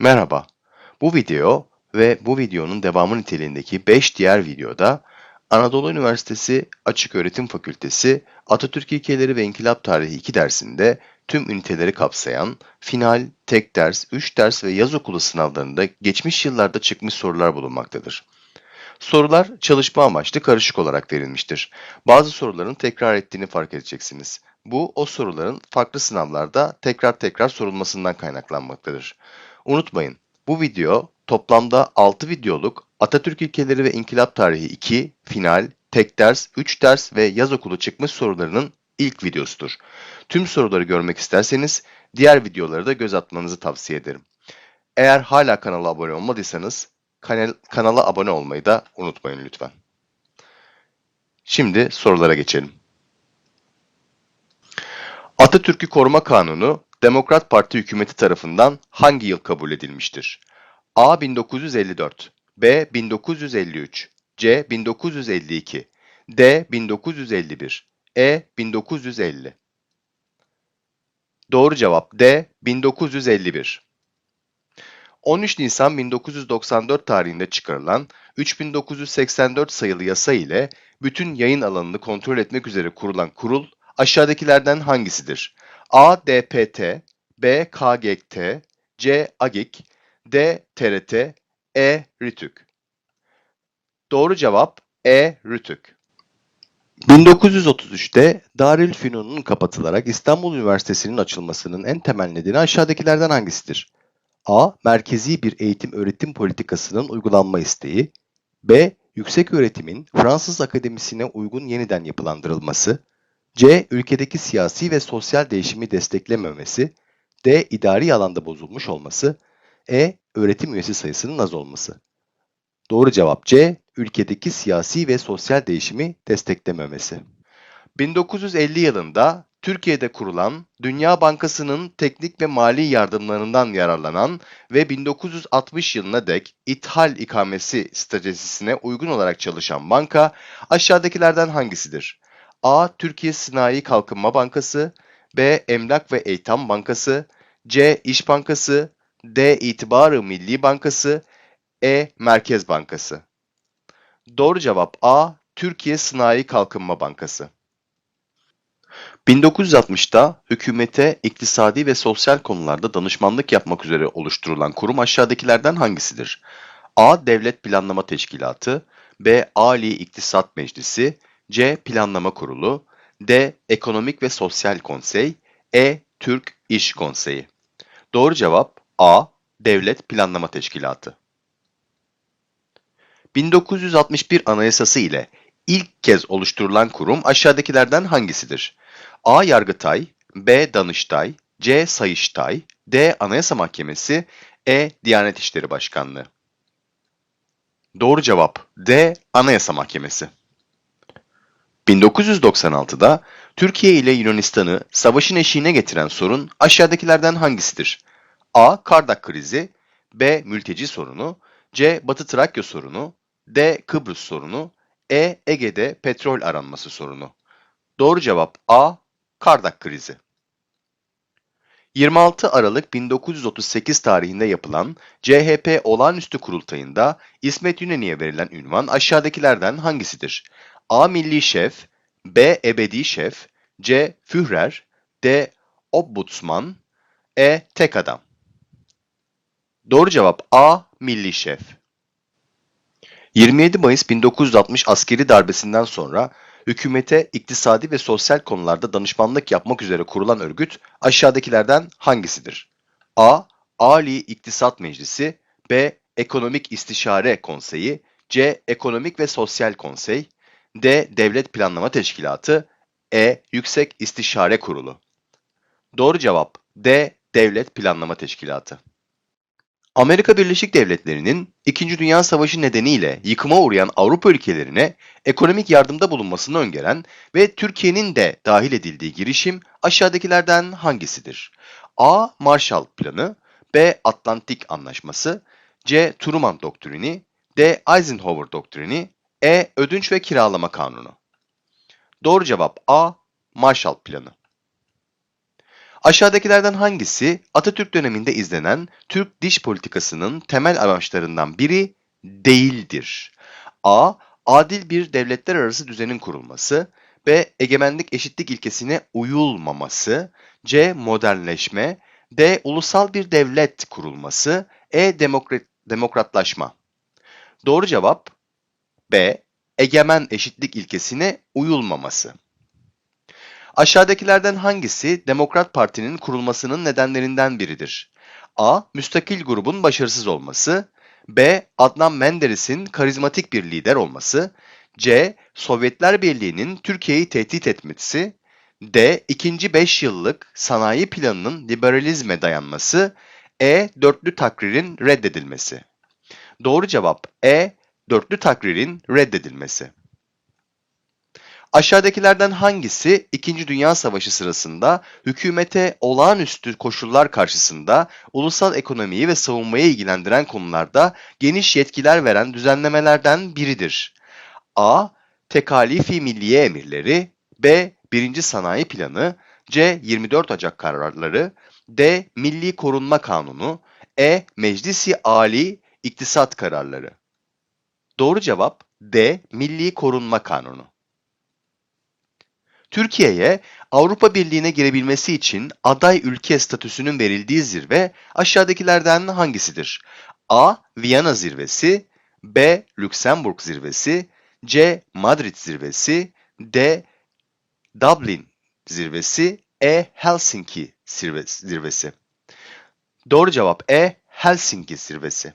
Merhaba. Bu video ve bu videonun devamı niteliğindeki 5 diğer videoda Anadolu Üniversitesi Açıköğretim Fakültesi Atatürk İlkeleri ve İnkılap Tarihi 2 dersinde tüm üniteleri kapsayan final, tek ders, 3 ders ve yaz okulu sınavlarında geçmiş yıllarda çıkmış sorular bulunmaktadır. Sorular çalışma amaçlı karışık olarak verilmiştir. Bazı soruların tekrar ettiğini fark edeceksiniz. Bu o soruların farklı sınavlarda tekrar tekrar sorulmasından kaynaklanmaktadır. Unutmayın, bu video toplamda 6 videoluk Atatürk İlkeleri ve İnkılap Tarihi 2, final, tek ders, 3 ders ve yaz okulu çıkmış sorularının ilk videosudur. Tüm soruları görmek isterseniz diğer videoları da göz atmanızı tavsiye ederim. Eğer hala kanala abone olmadıysanız kanal, kanala abone olmayı da unutmayın lütfen. Şimdi sorulara geçelim. Atatürk'ü Koruma Kanunu Demokrat Parti hükümeti tarafından hangi yıl kabul edilmiştir? A 1954, B 1953, C 1952, D 1951, E 1950. Doğru cevap D 1951. 13 Nisan 1994 tarihinde çıkarılan 3984 sayılı yasa ile bütün yayın alanını kontrol etmek üzere kurulan kurul aşağıdakilerden hangisidir? A. DPT B. KGT C. AGİK D. TRT E. RTÜK Doğru cevap E. RTÜK 1933'te Darülfünun'un kapatılarak İstanbul Üniversitesi'nin açılmasının en temel nedeni aşağıdakilerden hangisidir? A. Merkezi bir eğitim öğretim politikasının uygulanma isteği. B. Yüksek öğretimin Fransız akademisine uygun yeniden yapılandırılması. C. Ülkedeki siyasi ve sosyal değişimi desteklememesi. D. idari alanda bozulmuş olması. E. Öğretim üyesi sayısının az olması. Doğru cevap C. Ülkedeki siyasi ve sosyal değişimi desteklememesi. 1950 yılında Türkiye'de kurulan Dünya Bankası'nın teknik ve mali yardımlarından yararlanan ve 1960 yılına dek ithal ikamesi stratejisine uygun olarak çalışan banka aşağıdakilerden hangisidir? A. Türkiye Sanayi Kalkınma Bankası B. Emlak ve Eğitim Bankası C. İş Bankası D. İtibarı Milli Bankası E. Merkez Bankası Doğru cevap A. Türkiye Sanayi Kalkınma Bankası 1960'ta hükümete iktisadi ve sosyal konularda danışmanlık yapmak üzere oluşturulan kurum aşağıdakilerden hangisidir? A. Devlet Planlama Teşkilatı B. Ali İktisat Meclisi C. Planlama Kurulu D. Ekonomik ve Sosyal Konsey E. Türk İş Konseyi Doğru cevap A. Devlet Planlama Teşkilatı 1961 Anayasası ile ilk kez oluşturulan kurum aşağıdakilerden hangisidir? A. Yargıtay B. Danıştay C. Sayıştay D. Anayasa Mahkemesi E. Diyanet İşleri Başkanlığı Doğru cevap D. Anayasa Mahkemesi 1996'da Türkiye ile Yunanistan'ı savaşın eşiğine getiren sorun aşağıdakilerden hangisidir? A. Kardak krizi B. Mülteci sorunu C. Batı Trakya sorunu D. Kıbrıs sorunu E. Ege'de petrol aranması sorunu Doğru cevap A. Kardak krizi 26 Aralık 1938 tarihinde yapılan CHP olağanüstü kurultayında İsmet İnönü'ye verilen ünvan aşağıdakilerden hangisidir? A. Milli Şef B. Ebedi Şef C. Führer D. Ombudsman E. Tek Adam Doğru cevap A. Milli Şef 27 Mayıs 1960 askeri darbesinden sonra hükümete iktisadi ve sosyal konularda danışmanlık yapmak üzere kurulan örgüt aşağıdakilerden hangisidir? A. Ali İktisat Meclisi B. Ekonomik İstişare Konseyi C. Ekonomik ve Sosyal Konsey D. Devlet Planlama Teşkilatı E. Yüksek İstişare Kurulu Doğru cevap D. Devlet Planlama Teşkilatı Amerika Birleşik Devletleri'nin İkinci Dünya Savaşı nedeniyle yıkıma uğrayan Avrupa ülkelerine ekonomik yardımda bulunmasını öngören ve Türkiye'nin de dahil edildiği girişim aşağıdakilerden hangisidir? A. Marshall Planı B. Atlantik Anlaşması C. Truman Doktrini D. Eisenhower Doktrini E. Ödünç ve Kiralama Kanunu Doğru cevap A. Marshall Planı Aşağıdakilerden hangisi Atatürk döneminde izlenen Türk diş politikasının temel amaçlarından biri değildir? A. Adil bir devletler arası düzenin kurulması. B. Egemenlik eşitlik ilkesine uyulmaması. C. Modernleşme. D. Ulusal bir devlet kurulması. E. Demokrat, demokratlaşma. Doğru cevap B. Egemen eşitlik ilkesine uyulmaması. Aşağıdakilerden hangisi Demokrat Parti'nin kurulmasının nedenlerinden biridir? A. Müstakil grubun başarısız olması. B. Adnan Menderes'in karizmatik bir lider olması. C. Sovyetler Birliği'nin Türkiye'yi tehdit etmesi. D. İkinci 5 yıllık sanayi planının liberalizme dayanması. E. Dörtlü takririn reddedilmesi. Doğru cevap E. Dörtlü takririn reddedilmesi. Aşağıdakilerden hangisi 2. Dünya Savaşı sırasında hükümete olağanüstü koşullar karşısında ulusal ekonomiyi ve savunmayı ilgilendiren konularda geniş yetkiler veren düzenlemelerden biridir? A. Tekalifi Milliye Emirleri B. 1. Sanayi Planı C. 24 Ocak Kararları D. Milli Korunma Kanunu E. Meclisi Ali İktisat Kararları Doğru cevap D. Milli Korunma Kanunu. Türkiye'ye Avrupa Birliği'ne girebilmesi için aday ülke statüsünün verildiği zirve aşağıdakilerden hangisidir? A. Viyana Zirvesi B. Lüksemburg Zirvesi C. Madrid Zirvesi D. Dublin Zirvesi E. Helsinki Zirvesi. Doğru cevap E. Helsinki Zirvesi.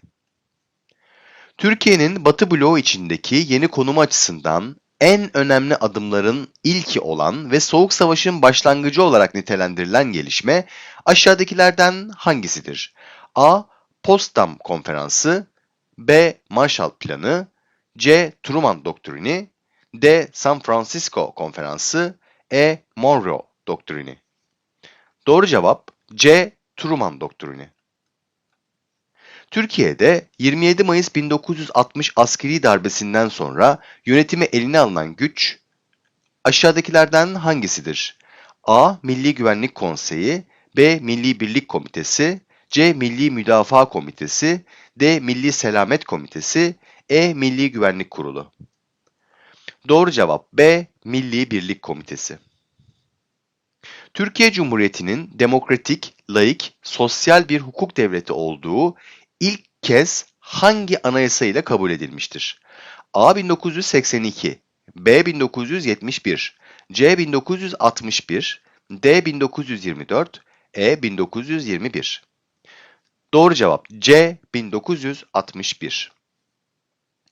Türkiye'nin Batı bloğu içindeki yeni konumu açısından en önemli adımların ilki olan ve Soğuk Savaş'ın başlangıcı olarak nitelendirilen gelişme aşağıdakilerden hangisidir? A. Potsdam Konferansı B. Marshall Planı C. Truman Doktrini D. San Francisco Konferansı E. Monroe Doktrini Doğru cevap C. Truman Doktrini. Türkiye'de 27 Mayıs 1960 askeri darbesinden sonra yönetimi eline alınan güç aşağıdakilerden hangisidir? A. Milli Güvenlik Konseyi B. Milli Birlik Komitesi C. Milli Müdafaa Komitesi D. Milli Selamet Komitesi E. Milli Güvenlik Kurulu Doğru cevap B. Milli Birlik Komitesi. Türkiye Cumhuriyeti'nin demokratik, laik, sosyal bir hukuk devleti olduğu ilk kez hangi anayasa ile kabul edilmiştir? A 1982, B 1971, C 1961, D 1924, E 1921. Doğru cevap C 1961.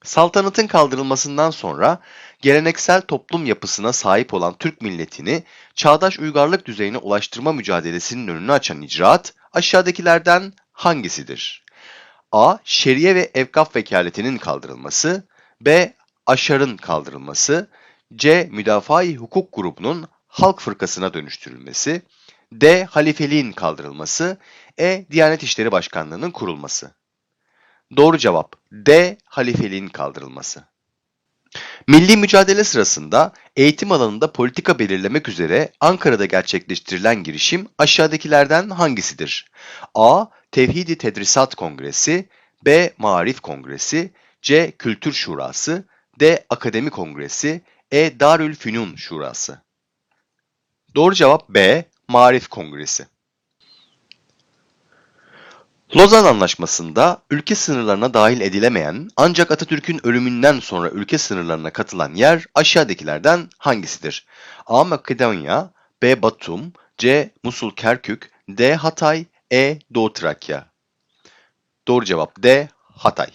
Saltanatın kaldırılmasından sonra geleneksel toplum yapısına sahip olan Türk milletini çağdaş uygarlık düzeyine ulaştırma mücadelesinin önünü açan icraat aşağıdakilerden hangisidir? A. Şeriye ve evkaf vekaletinin kaldırılması B. Aşar'ın kaldırılması C. Müdafaa-i Hukuk grubunun halk fırkasına dönüştürülmesi D. Halifeliğin kaldırılması E. Diyanet İşleri Başkanlığı'nın kurulması Doğru cevap D. Halifeliğin kaldırılması. Milli mücadele sırasında eğitim alanında politika belirlemek üzere Ankara'da gerçekleştirilen girişim aşağıdakilerden hangisidir? A. Tevhidi Tedrisat Kongresi B. Marif Kongresi C. Kültür Şurası D. Akademi Kongresi E. Darül Fünun Şurası Doğru cevap B. Marif Kongresi. Lozan Anlaşması'nda ülke sınırlarına dahil edilemeyen ancak Atatürk'ün ölümünden sonra ülke sınırlarına katılan yer aşağıdakilerden hangisidir? A. Makedonya B. Batum C. Musul Kerkük D. Hatay E. Doğu Trakya Doğru cevap D. Hatay.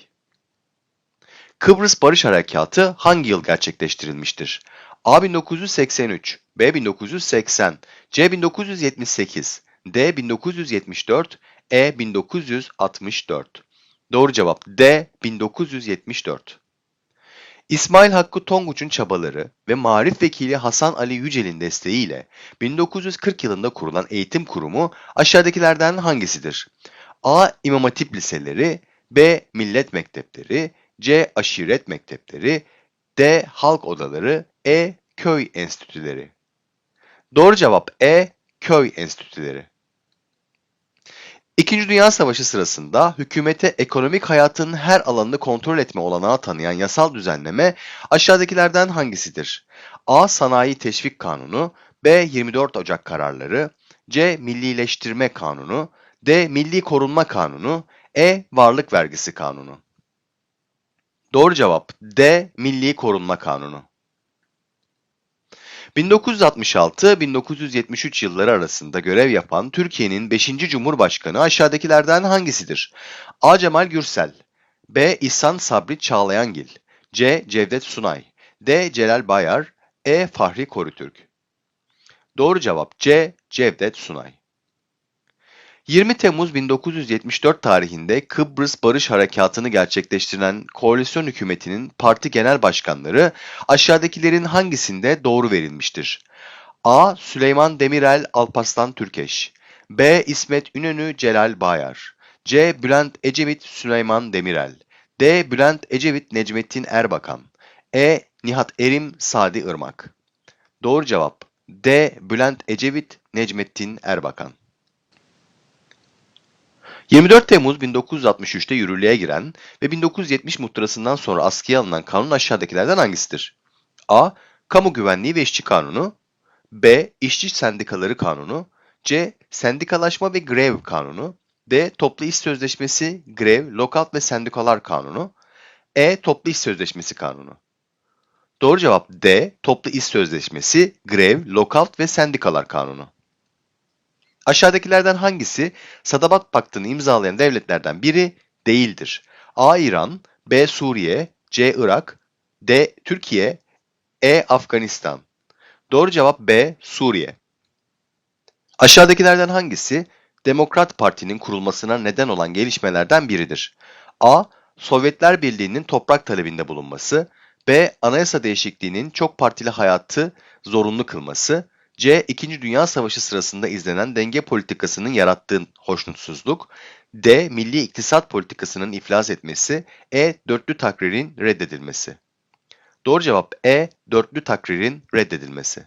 Kıbrıs Barış Harekatı hangi yıl gerçekleştirilmiştir? A 1983, B 1980, C 1978, D 1974, E 1964. Doğru cevap D 1974. İsmail Hakkı Tonguç'un çabaları ve Marif Vekili Hasan Ali Yücel'in desteğiyle 1940 yılında kurulan eğitim kurumu aşağıdakilerden hangisidir? A. İmam Hatip Liseleri B. Millet Mektepleri C. Aşiret Mektepleri D. Halk Odaları E. Köy Enstitüleri Doğru cevap E. Köy Enstitüleri İkinci Dünya Savaşı sırasında hükümete ekonomik hayatın her alanını kontrol etme olanağı tanıyan yasal düzenleme aşağıdakilerden hangisidir? A. Sanayi Teşvik Kanunu B. 24 Ocak kararları C. Millileştirme Kanunu D. Milli Korunma Kanunu E. Varlık Vergisi Kanunu Doğru cevap D. Milli Korunma Kanunu 1966-1973 yılları arasında görev yapan Türkiye'nin 5. Cumhurbaşkanı aşağıdakilerden hangisidir? A. Cemal Gürsel B. İhsan Sabri Çağlayangil C. Cevdet Sunay D. Celal Bayar E. Fahri Korutürk Doğru cevap C. Cevdet Sunay 20 Temmuz 1974 tarihinde Kıbrıs Barış Harekatı'nı gerçekleştiren koalisyon hükümetinin parti genel başkanları aşağıdakilerin hangisinde doğru verilmiştir? A. Süleyman Demirel Alparslan Türkeş B. İsmet İnönü Celal Bayar C. Bülent Ecevit Süleyman Demirel D. Bülent Ecevit Necmettin Erbakan E. Nihat Erim Sadi Irmak Doğru cevap D. Bülent Ecevit Necmettin Erbakan 24 Temmuz 1963'te yürürlüğe giren ve 1970 muhtırasından sonra askıya alınan kanun aşağıdakilerden hangisidir? A. Kamu Güvenliği ve İşçi Kanunu B. İşçi Sendikaları Kanunu C. Sendikalaşma ve Grev Kanunu D. Toplu İş Sözleşmesi, Grev, Lockout ve Sendikalar Kanunu E. Toplu İş Sözleşmesi Kanunu Doğru cevap D. Toplu İş Sözleşmesi, Grev, Lockout ve Sendikalar Kanunu Aşağıdakilerden hangisi Sadabat Paktı'nı imzalayan devletlerden biri değildir? A. İran B. Suriye C. Irak D. Türkiye E. Afganistan Doğru cevap B. Suriye Aşağıdakilerden hangisi Demokrat Parti'nin kurulmasına neden olan gelişmelerden biridir? A. Sovyetler Birliği'nin toprak talebinde bulunması B. Anayasa değişikliğinin çok partili hayatı zorunlu kılması C. İkinci Dünya Savaşı sırasında izlenen denge politikasının yarattığı hoşnutsuzluk. D. Milli iktisat politikasının iflas etmesi. E. Dörtlü takririn reddedilmesi. Doğru cevap E. Dörtlü takririn reddedilmesi.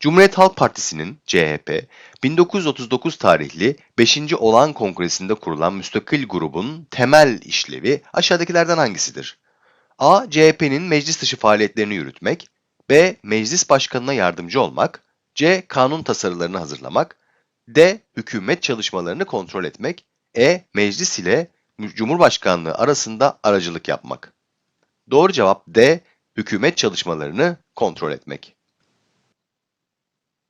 Cumhuriyet Halk Partisi'nin CHP 1939 tarihli 5. Olağan Kongresi'nde kurulan müstakil grubun temel işlevi aşağıdakilerden hangisidir? A. CHP'nin meclis dışı faaliyetlerini yürütmek. B. Meclis başkanına yardımcı olmak. C. Kanun tasarılarını hazırlamak. D. Hükümet çalışmalarını kontrol etmek. E. Meclis ile Cumhurbaşkanlığı arasında aracılık yapmak. Doğru cevap D. Hükümet çalışmalarını kontrol etmek.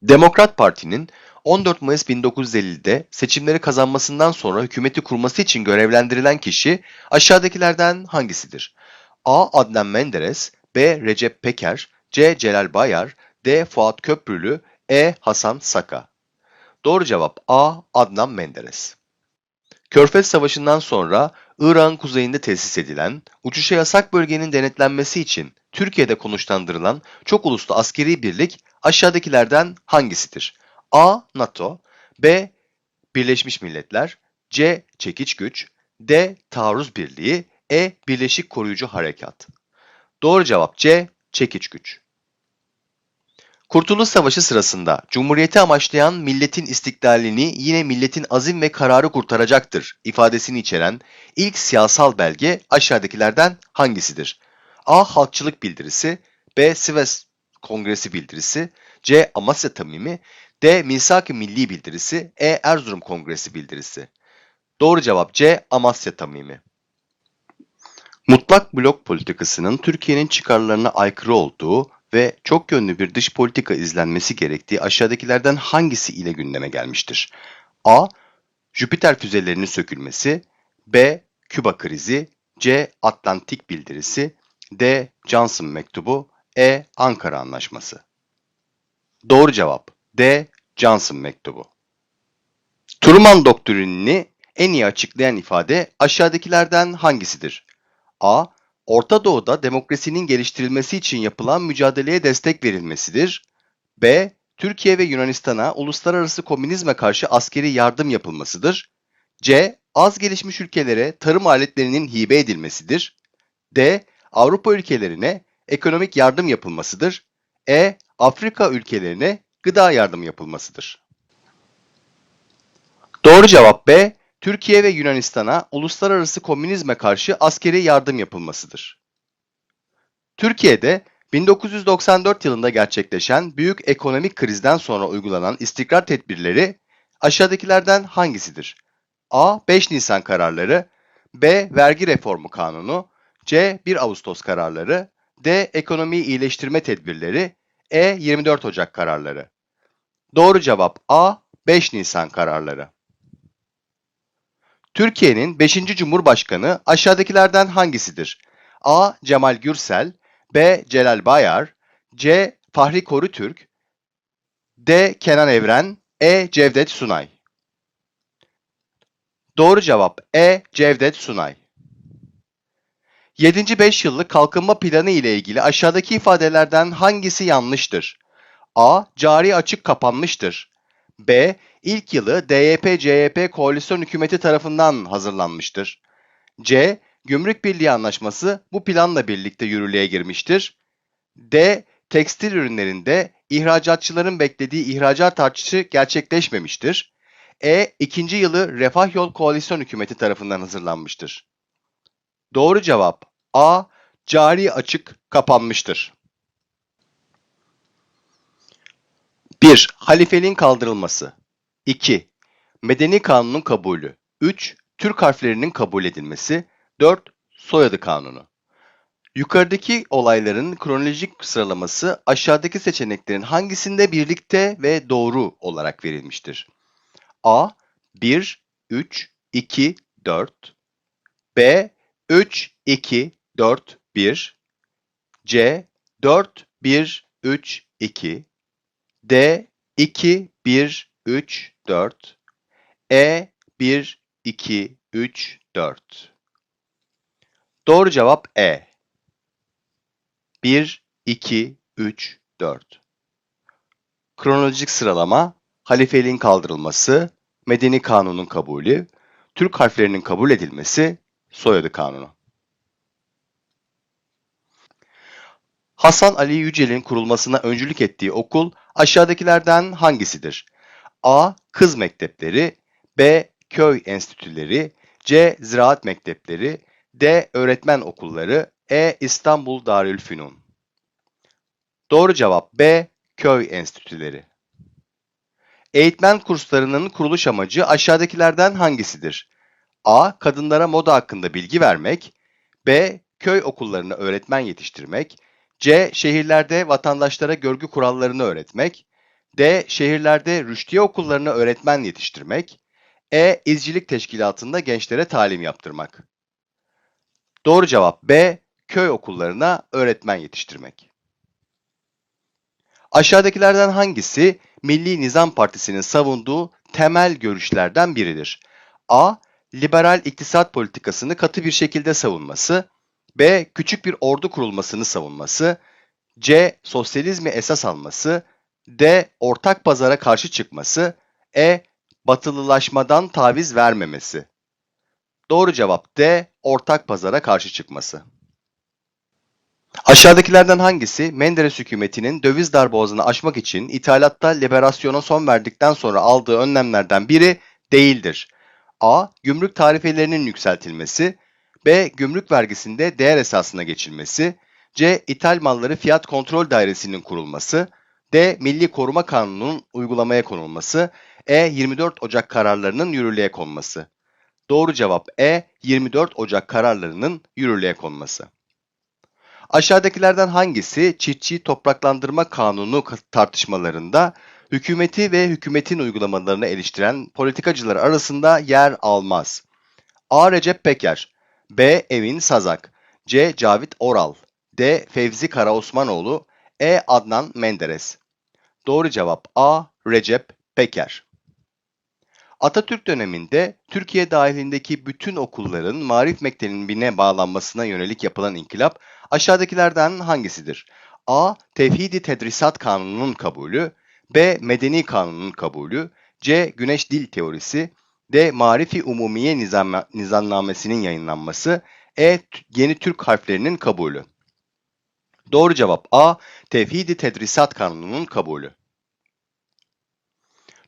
Demokrat Parti'nin 14 Mayıs 1950'de seçimleri kazanmasından sonra hükümeti kurması için görevlendirilen kişi aşağıdakilerden hangisidir? A. Adnan Menderes B. Recep Peker C. Celal Bayar D. Fuat Köprülü E. Hasan Saka Doğru cevap A. Adnan Menderes Körfez Savaşı'ndan sonra İran kuzeyinde tesis edilen, uçuşa yasak bölgenin denetlenmesi için Türkiye'de konuşlandırılan çok uluslu askeri birlik aşağıdakilerden hangisidir? A. NATO B. Birleşmiş Milletler C. Çekiç Güç D. Taarruz Birliği E. Birleşik Koruyucu Harekat Doğru cevap C. Çekiç Güç Kurtuluş Savaşı sırasında Cumhuriyeti amaçlayan milletin istiklalini yine milletin azim ve kararı kurtaracaktır ifadesini içeren ilk siyasal belge aşağıdakilerden hangisidir? A. Halkçılık Bildirisi B. Sivas Kongresi Bildirisi C. Amasya Tamimi D. Misak-ı Milli Bildirisi E. Erzurum Kongresi Bildirisi Doğru cevap C. Amasya Tamimi Mutlak blok politikasının Türkiye'nin çıkarlarına aykırı olduğu ve çok yönlü bir dış politika izlenmesi gerektiği aşağıdakilerden hangisi ile gündeme gelmiştir? A. Jüpiter füzelerinin sökülmesi B. Küba krizi C. Atlantik bildirisi D. Johnson mektubu E. Ankara Anlaşması Doğru cevap D. Johnson mektubu Truman doktrinini en iyi açıklayan ifade aşağıdakilerden hangisidir? A. Orta Doğu'da demokrasinin geliştirilmesi için yapılan mücadeleye destek verilmesidir. B. Türkiye ve Yunanistan'a uluslararası komünizme karşı askeri yardım yapılmasıdır. C. Az gelişmiş ülkelere tarım aletlerinin hibe edilmesidir. D. Avrupa ülkelerine ekonomik yardım yapılmasıdır. E. Afrika ülkelerine gıda yardım yapılmasıdır. Doğru cevap B. Türkiye ve Yunanistan'a uluslararası komünizme karşı askeri yardım yapılmasıdır. Türkiye'de 1994 yılında gerçekleşen büyük ekonomik krizden sonra uygulanan istikrar tedbirleri aşağıdakilerden hangisidir? A. 5 Nisan kararları B. Vergi reformu kanunu C. 1 Ağustos kararları D. Ekonomiyi iyileştirme tedbirleri E. 24 Ocak kararları Doğru cevap A. 5 Nisan kararları. Türkiye'nin 5. Cumhurbaşkanı aşağıdakilerden hangisidir? A. Cemal Gürsel B. Celal Bayar C. Fahri Korutürk D. Kenan Evren E. Cevdet Sunay Doğru cevap E. Cevdet Sunay 7. 5 yıllık kalkınma planı ile ilgili aşağıdaki ifadelerden hangisi yanlıştır? A. Cari açık kapanmıştır. B. İlk yılı DYP-CHP koalisyon hükümeti tarafından hazırlanmıştır. C. Gümrük Birliği Anlaşması bu planla birlikte yürürlüğe girmiştir. D. Tekstil ürünlerinde ihracatçıların beklediği ihracat artışı gerçekleşmemiştir. E. İkinci yılı Refah Yol Koalisyon Hükümeti tarafından hazırlanmıştır. Doğru cevap A. Cari açık kapanmıştır. 1. Halifeliğin kaldırılması 2. Medeni kanunun kabulü 3. Türk harflerinin kabul edilmesi 4. Soyadı kanunu Yukarıdaki olayların kronolojik sıralaması aşağıdaki seçeneklerin hangisinde birlikte ve doğru olarak verilmiştir? A. 1, 3, 2, 4 B. 3, 2, 4, 1 C. 4, 1, 3, 2 D. 2, 1, 3, 4 E. 1, 2, 3, 4 Doğru cevap E. 1, 2, 3, 4 Kronolojik sıralama, halifeliğin kaldırılması, medeni kanunun kabulü, Türk harflerinin kabul edilmesi, soyadı kanunu. Hasan Ali Yücel'in kurulmasına öncülük ettiği okul aşağıdakilerden hangisidir? A. Kız mektepleri B. Köy enstitüleri C. Ziraat mektepleri D. Öğretmen okulları E. İstanbul Darülfünun Doğru cevap B. Köy enstitüleri Eğitmen kurslarının kuruluş amacı aşağıdakilerden hangisidir? A. Kadınlara moda hakkında bilgi vermek B. Köy okullarına öğretmen yetiştirmek C. Şehirlerde vatandaşlara görgü kurallarını öğretmek. D. Şehirlerde rüştiye okullarına öğretmen yetiştirmek. E. İzcilik teşkilatında gençlere talim yaptırmak. Doğru cevap B. Köy okullarına öğretmen yetiştirmek. Aşağıdakilerden hangisi Milli Nizam Partisi'nin savunduğu temel görüşlerden biridir? A. Liberal iktisat politikasını katı bir şekilde savunması. B. Küçük bir ordu kurulmasını savunması. C. Sosyalizmi esas alması. D. Ortak pazara karşı çıkması. E. Batılılaşmadan taviz vermemesi. Doğru cevap D. Ortak pazara karşı çıkması. Aşağıdakilerden hangisi Menderes hükümetinin döviz darboğazını aşmak için ithalatta liberasyona son verdikten sonra aldığı önlemlerden biri değildir? A. Gümrük tarifelerinin yükseltilmesi. B. Gümrük vergisinde değer esasına geçilmesi. C. İthal malları fiyat kontrol dairesinin kurulması. D. Milli Koruma Kanunu'nun uygulamaya konulması. E. 24 Ocak kararlarının yürürlüğe konması. Doğru cevap E. 24 Ocak kararlarının yürürlüğe konması. Aşağıdakilerden hangisi çiftçi topraklandırma kanunu tartışmalarında hükümeti ve hükümetin uygulamalarını eleştiren politikacılar arasında yer almaz? A. Recep Peker B. Emin Sazak C. Cavit Oral D. Fevzi Karaosmanoğlu E. Adnan Menderes Doğru cevap A. Recep Peker Atatürk döneminde Türkiye dahilindeki bütün okulların marif mektebine bağlanmasına yönelik yapılan inkılap aşağıdakilerden hangisidir? A. Tevhidi Tedrisat Kanunu'nun kabulü B. Medeni Kanunun kabulü C. Güneş Dil Teorisi D. Marifi Umumiye Nizam Nizamnamesi'nin yayınlanması E. Yeni Türk harflerinin kabulü Doğru cevap A. Tevhidi Tedrisat Kanunu'nun kabulü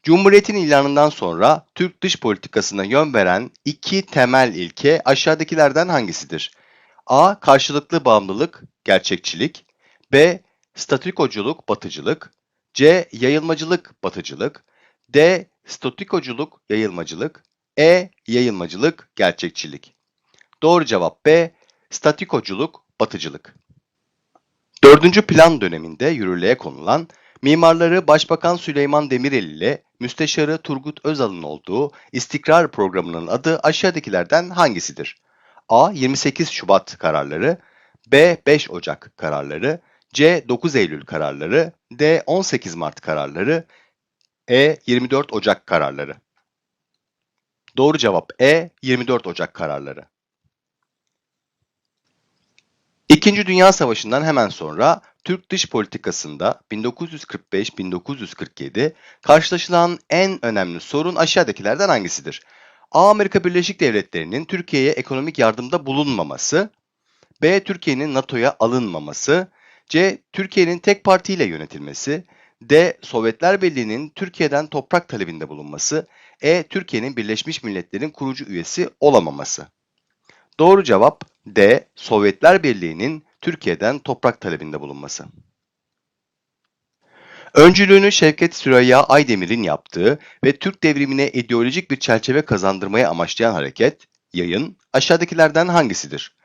Cumhuriyetin ilanından sonra Türk dış politikasına yön veren iki temel ilke aşağıdakilerden hangisidir? A. Karşılıklı bağımlılık, gerçekçilik. B. Statikoculuk, batıcılık. C. Yayılmacılık, batıcılık. D. Statikoculuk, yayılmacılık. E. Yayılmacılık, gerçekçilik. Doğru cevap B. Statikoculuk, batıcılık. Dördüncü plan döneminde yürürlüğe konulan, mimarları Başbakan Süleyman Demirel ile Müsteşarı Turgut Özal'ın olduğu istikrar programının adı aşağıdakilerden hangisidir? A. 28 Şubat kararları, B. 5 Ocak kararları, C. 9 Eylül kararları, D. 18 Mart kararları, E. 24 Ocak kararları. Doğru cevap E. 24 Ocak kararları. İkinci Dünya Savaşı'ndan hemen sonra Türk dış politikasında 1945-1947 karşılaşılan en önemli sorun aşağıdakilerden hangisidir? A. Amerika Birleşik Devletleri'nin Türkiye'ye ekonomik yardımda bulunmaması, B. Türkiye'nin NATO'ya alınmaması, C. Türkiye'nin tek partiyle yönetilmesi, D. Sovyetler Birliği'nin Türkiye'den toprak talebinde bulunması, E. Türkiye'nin Birleşmiş Milletler'in kurucu üyesi olamaması. Doğru cevap D. Sovyetler Birliği'nin Türkiye'den toprak talebinde bulunması. Öncülüğünü Şevket Süreyya Aydemir'in yaptığı ve Türk devrimine ideolojik bir çerçeve kazandırmaya amaçlayan hareket, yayın aşağıdakilerden hangisidir?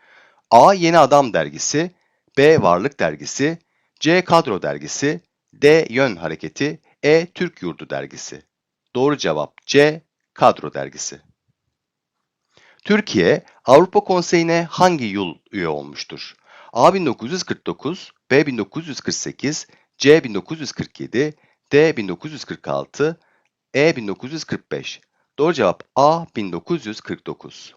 A. Yeni Adam Dergisi, B. Varlık Dergisi, C. Kadro Dergisi, D. Yön Hareketi, E. Türk Yurdu Dergisi. Doğru cevap C. Kadro Dergisi. Türkiye, Avrupa Konseyi'ne hangi yıl üye olmuştur? A 1949, B 1948, C 1947, D 1946, E 1945. Doğru cevap A 1949.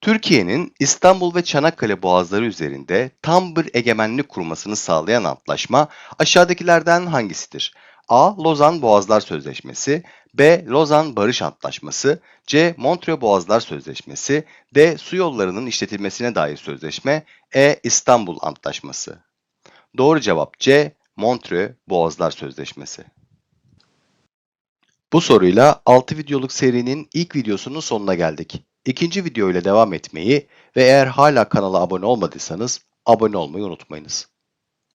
Türkiye'nin İstanbul ve Çanakkale boğazları üzerinde tam bir egemenlik kurmasını sağlayan antlaşma aşağıdakilerden hangisidir? A. Lozan Boğazlar Sözleşmesi, B. Lozan Barış Antlaşması, C. Montreux Boğazlar Sözleşmesi, D. Su yollarının işletilmesine dair sözleşme, E. İstanbul Antlaşması. Doğru cevap C. Montreux Boğazlar Sözleşmesi. Bu soruyla 6 videoluk serinin ilk videosunun sonuna geldik. İkinci video ile devam etmeyi ve eğer hala kanala abone olmadıysanız abone olmayı unutmayınız.